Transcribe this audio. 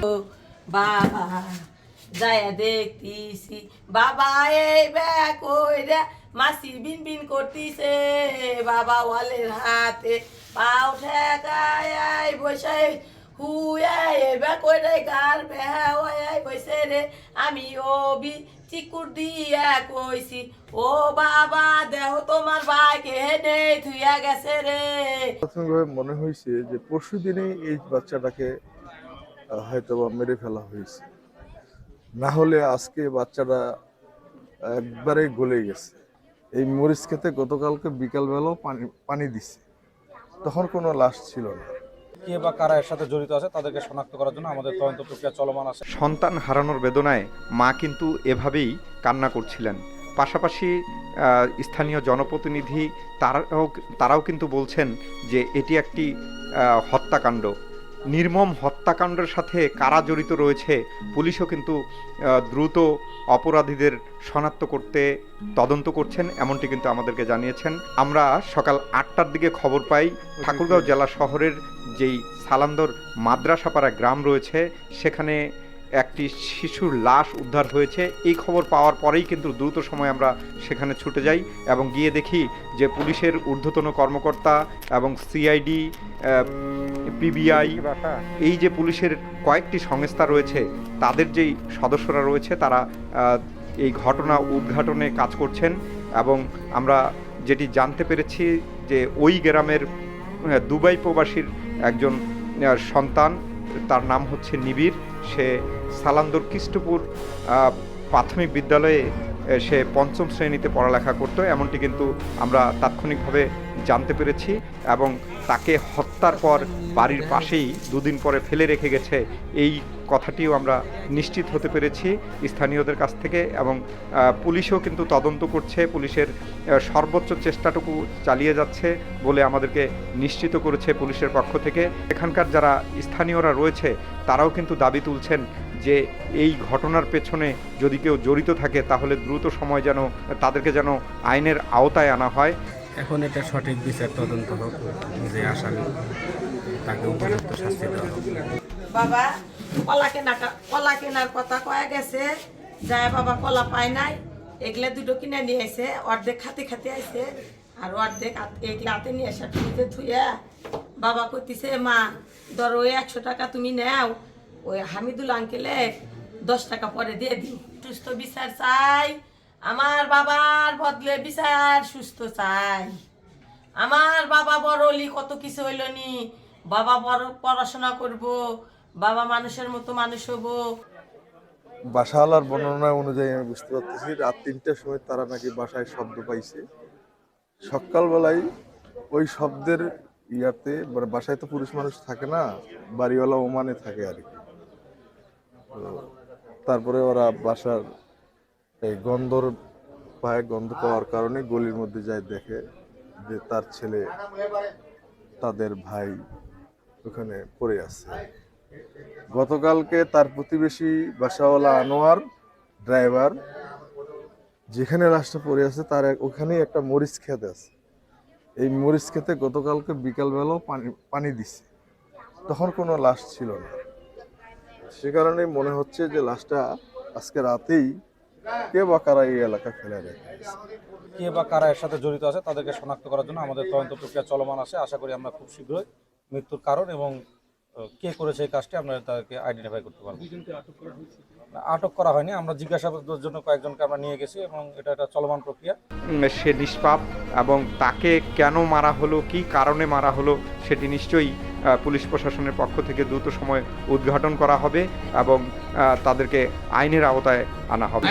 বাবা, যায় দেখতিছি। বাবা এই কইরা মাসি বিন বিন করতিছে। বাবা ওয়ালের হাতে পাও ঠেকায় বসে। আমি চিকুর দিয়া কইছি, ও বাবা, দেহ তোমার ভাইকে হেনে থুইয়া গেছে রে। মনে হয়েছে যে পরশু দিনেই এই বাচ্চাটাকে হয়তো বা মেরে ফেলা হয়েছে। না হলে আজকে বাচ্চাটা একবারে গলে গেছে। এই মরিচ খেতে গতকালকে বিকালবেলাও পানি পানি দিছে। তখন কোনো লাশ ছিল না। কে বা কারা এর সাথে জড়িত আছে তাদেরকে শনাক্ত করার জন্য আমাদের তদন্ত প্রক্রিয়া চলমান আছে। সন্তান হারানোর বেদনায় মা কিন্তু এভাবেই কান্না করছিলেন। পাশাপাশি স্থানীয় জনপ্রতিনিধি তারাও তারাও কিন্তু বলছেন যে এটি একটি হত্যাকাণ্ড। নির্মম হত্যাকাণ্ডের সাথে কারা জড়িত রয়েছে, পুলিশও কিন্তু দ্রুত অপরাধীদের শনাক্ত করতে তদন্ত করছেন, এমনটি কিন্তু আমাদেরকে জানিয়েছেন। আমরা সকাল আটটার দিকে খবর পাই, ঠাকুরগাঁও জেলা শহরের যেই সালান্দর মাদ্রাসাপাড়া গ্রাম রয়েছে, সেখানে একটি শিশুর লাশ উদ্ধার হয়েছে। এই খবর পাওয়ার পরেই কিন্তু দ্রুত সময় আমরা সেখানে ছুটে যাই এবং গিয়ে দেখি যে পুলিশের ঊর্ধ্বতন কর্মকর্তা এবং সিআইডি পিবিআই, এই যে পুলিশের কয়েকটি সংস্থা রয়েছে, তাদের যেই সদস্যরা রয়েছে, তারা এই ঘটনা উদ্ঘাটনে কাজ করছেন এবং আমরা যেটি জানতে পেরেছি যে ওই গ্রামের দুবাই প্রবাসীর একজন সন্তান, তার নাম হচ্ছে নিবিড়। সে সালান্দর কৃষ্টপুর প্রাথমিক বিদ্যালয়ে সে পঞ্চম শ্রেণীতে পড়ালেখা করতো, এমনটি কিন্তু আমরা তাৎক্ষণিকভাবে জানতে পেরেছি এবং তাকে হত্যার পর বাড়ির পাশেই দুদিন পরে ফেলে রেখে গেছে। এই কথাটিও আমরা নিশ্চিত হতে পেরেছি স্থানীয়দের কাছ থেকে এবং পুলিশও কিন্তু তদন্ত করছে, পুলিশের সর্বোচ্চ চেষ্টাটুকু চালিয়ে যাচ্ছে বলে আমাদেরকে নিশ্চিত করেছে পুলিশের পক্ষ থেকে। এখানকার যারা স্থানীয়রা রয়েছে, তারাও কিন্তু দাবি তুলছেন যে এই ঘটনার পেছনে যদি কেউ জড়িত থাকে তাহলে দ্রুত সময় যেন তাদেরকে যেন আইনের আওতায় আনা হয়। এখন এটা সঠিক বিচার তদন্ত হোক যে আসামি তাকে উপযুক্ত শাস্তি দেওয়া হোক। বাবা কলা কেনা কলা কেনার কথা কয়া গেছে। যায় বাবা কলা পায় নাই। এগুলা দুটো কিনে নিয়ে এসে অর্ধেক খাতে খাতে আইছে আর অর্ধেক হাত- এই হাতে নিয়ে এসে ফ্রিজে ধুইয়া। বাবা কইতিছে মা ধরো ওই একশো টাকা তুমি নাও ওই হামিদুল আঙ্কেলে দশ টাকা পরে দিয়ে দিই। সুস্থ বিচার চাই। আমার বাবার বদলে বিচার সুস্থ চাই। আমার বাবা বড় হলি কত কিছু হইল নি। বাবা বড় পড়াশোনা করব, বাবা মানুষের মতো মানুষ হব। বাসাওয়ালার বর্ণনা অনুযায়ী আমি বুঝতে পারতেছি, রাত তিনটার সময় তারা নাকি বাসায় শব্দ পাইছে। সকালবেলায় ওই শব্দের ইয়াতে মানে বাসায় তো পুরুষ মানুষ থাকে না, বাড়িওয়ালা ওমানে থাকে আর কি। তারপরে ওরা বাসার এই গন্ধর পায়ে গন্ধ পাওয়ার কারণে গলির মধ্যে যায় দেখে যে তার ছেলে তাদের ভাই ওখানে পড়ে আছে। গতকালকে তার প্রতিবেশী বাসাওয়ালা আনোয়ার, ড্রাইভার, যেখানে লাশটা পড়ে আছে, তার ওখানেই একটা মরিচ খেত আছে। এই মরিচ খেতে গতকালকে বিকালবেলাও পানি পানি দিছে। তখন কোনো লাশ ছিল না। সে কারণে মনে হচ্ছে যে লাশটা আজকে রাতেই কে বা কারা এই এলাকা ফেলে রেখে কে বা কারা এর সাথে জড়িত আছে তাদেরকে শনাক্ত করার জন্য আমাদের তদন্ত প্রক্রিয়া চলমান আছে। আশা করি আমরা খুব শীঘ্রই মৃত্যুর কারণ এবং কে করেছে এই কাজটি আমরা তাদেরকে আইডেন্টিফাই করতে পারব। আটক করা হয়নি। আমরা জিজ্ঞাসাবাদের জন্য কয়েকজনকে আমরা নিয়ে গেছি এবং এটা একটা চলমান প্রক্রিয়া। সে নিষ্পাপ এবং তাকে কেন মারা হলো কি কারণে মারা হলো সেটি নিশ্চয়ই পুলিশ প্রশাসনের পক্ষ থেকে দ্রুত সময় উদ্ঘাটন করা হবে এবং তাদেরকে আইনের আওতায় আনা হবে